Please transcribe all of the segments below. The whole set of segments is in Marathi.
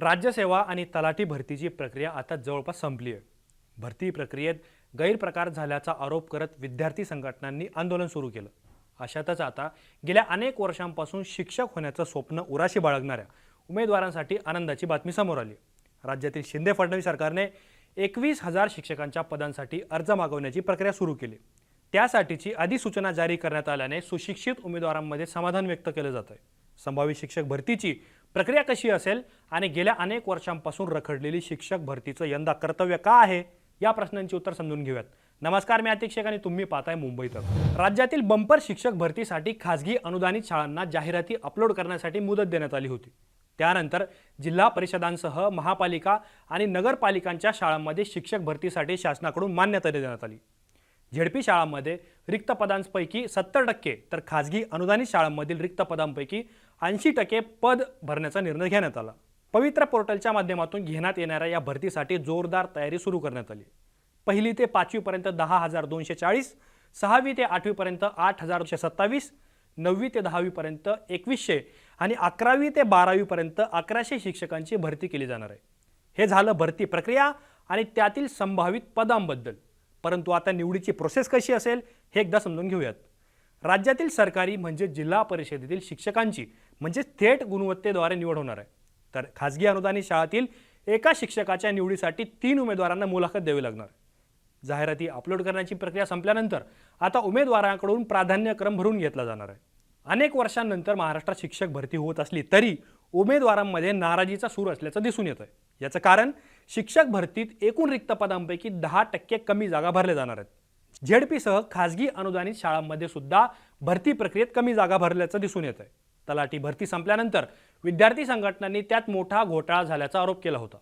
राज्यसेवा आणि तलाठी भरतीची प्रक्रिया आता जवळपास संपली आहे. भरती प्रक्रियेत गैरप्रकार झाल्याचा आरोप करत विद्यार्थी संघटनांनी आंदोलन सुरू केलं. अशातच आता गेल्या अनेक वर्षांपासून शिक्षक होण्याचं स्वप्न उराशी बाळगणाऱ्या उमेदवारांसाठी आनंदाची बातमी समोर आली राज्यातील शिंदे फडणवीस सरकारने एकवीस हजार शिक्षकांच्या पदांसाठी अर्ज मागवण्याची प्रक्रिया सुरू केली. त्यासाठीची अधिसूचना जारी करण्यात आल्याने सुशिक्षित उमेदवारांमध्ये समाधान व्यक्त केलं जात आहे संभाव्य शिक्षक भरतीची प्रक्रिया कशी असेल आणि गेल्या अनेक वर्षांपासून रखडलेली शिक्षक भरतीचं यंदा कर्तव्य का आहे? या प्रश्नांची उत्तर समजून घेऊयात. नमस्कार मी अतिक्षक आणि तुम्ही पाहताय मुंबईत. राज्यातील बंपर शिक्षक भरतीसाठी खासगी अनुदानित शाळांना जाहिराती अपलोड करण्यासाठी मुदत देण्यात आली होती. त्यानंतर जिल्हा परिषदांसह महापालिका आणि नगरपालिकांच्या शाळांमध्ये शिक्षक भरतीसाठी शासनाकडून मान्यता देण्यात आली. झेडपी शाळांमध्ये रिक्त पदांपैकी सत्तर टक्के तर खाजगी अनुदानित शाळांमधील रिक्त पदांपैकी ऐंशी टक्के पद भरण्याचा निर्णय घेण्यात आला. पवित्र पोर्टलच्या माध्यमातून घेण्यात येणाऱ्या या भरतीसाठी जोरदार तयारी सुरू करण्यात आली. पहिली ते पाचवीपर्यंत दहा हजार दोनशे चाळीस सहावी ते आठवीपर्यंत आठ हजार दोनशे सत्तावीस नववी ते दहावीपर्यंत एकवीसशे आणि अकरावी ते बारावीपर्यंत अकराशे शिक्षकांची भरती केली जाणार आहे. हे झालं भरती प्रक्रिया आणि त्यातील संभावित पदांबद्दल. परंतु आता निवडीची प्रोसेस कशी असेल हे एकदा समजून घेऊयात. राज्यातील सरकारी म्हणजे जिल्हा परिषदेतील शिक्षकांची म्हणजे थेट गुणवत्तेद्वारे निवड होणार आहे. तर खाजगी अनुदानित शाळातील एका शिक्षकाच्या निवडीसाठी तीन उमेदवारांना मुलाखत द्यावी लागणार जाहिराती अपलोड करण्याची प्रक्रिया संपल्यानंतर आता उमेदवारांकडून प्राधान्यक्रम भरून घेतला जाणार आहे. अनेक वर्षांनंतर महाराष्ट्रात शिक्षक भरती होत असली तरी उमेदवारांमध्ये नाराजीचा सूर असल्याचं दिसून येतं आहे याचं कारण शिक्षक भरतीत एकूण रिक्त पदांपैकी दहा टक्के कमी जागा भरल्या जाणार आहेत. झेडपीसह खाजगी अनुदानित शाळांमध्ये सुद्धा भरती प्रक्रियेत कमी जागा भरल्याचं दिसून येत आहे तलाठी भरती संपल्यानंतर विद्यार्थी संघटनांनी त्यात मोठा घोटाळा झाल्याचा आरोप केला होता.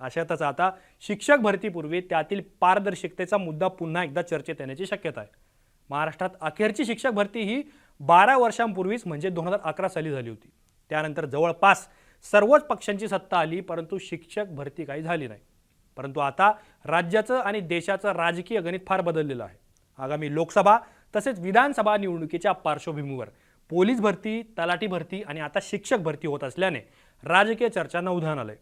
अशातच आता शिक्षक भरतीपूर्वी त्यातील पारदर्शकतेचा मुद्दा पुन्हा एकदा चर्चेत येण्याची शक्यता आहे. महाराष्ट्रात अखेरची शिक्षक भरती ही बारा वर्षांपूर्वीच म्हणजे दोन हजार अकरा साली झाली होती. त्यानंतर जवळपास सर्वच पक्षांची सत्ता आली परंतु शिक्षक भरती काही झाली नाही. परंतु आता राज्याचं आणि देशाचं राजकीय गणित फार बदललेलं आहे. आगामी लोकसभा तसेच विधानसभा निवडणुकीच्या पार्श्वभूमीवर पोलीस भरती तलाठी भरती आणि आता शिक्षक भरती होत असल्याने राजकीय चर्चांना उधाण आलंय.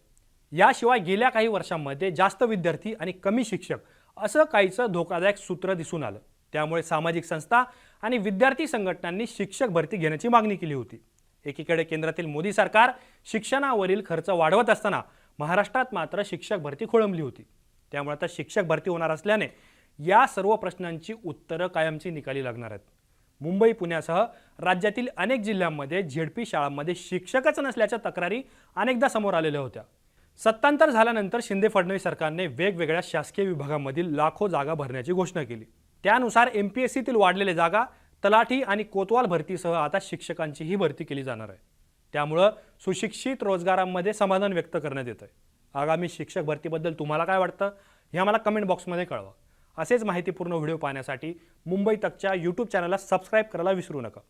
याशिवाय गेल्या काही वर्षांमध्ये जास्त विद्यार्थी आणि कमी शिक्षक असं काहीचं धोकादायक सूत्र दिसून आलं. त्यामुळे सामाजिक संस्था आणि विद्यार्थी संघटनांनी शिक्षक भरती घेण्याची मागणी केली होती. एकीकडे केंद्रातील मोदी सरकार शिक्षणावरील खर्च वाढवत असताना महाराष्ट्रात मात्र शिक्षक भरती खोळंबली होती. त्यामुळे आता शिक्षक भरती होणार असल्याने या सर्व प्रश्नांची उत्तरं कायमची निकाली लागणार आहेत. मुंबई पुण्यासह राज्यातील अनेक जिल्ह्यांमध्ये झेडपी शाळांमध्ये शिक्षकच नसल्याच्या तक्रारी अनेकदा समोर आलेल्या होत्या. सत्तांतर झाल्यानंतर शिंदे फडणवीस सरकारने वेगवेगळ्या शासकीय विभागामधील लाखो जागा भरण्याची घोषणा केली. त्यानुसार एम पी एस सीतील वाढलेल्या जागा तलाठी आणि कोतवाल भरतीसह आता शिक्षकांचीही भरती केली जाणार आहे. त्यामुळं सुशिक्षित रोजगारांमध्ये समाधान व्यक्त करण्यात येतं आहे आगामी शिक्षक भरतीबद्दल तुम्हाला काय वाटतं हे आम्हाला कमेंट बॉक्समध्ये कळवा. असेच माहितीपूर्ण व्हिडिओ पाहण्यासाठी मुंबई तकच्या यूट्यूब चॅनलला सबस्क्राईब करायला विसरू नका.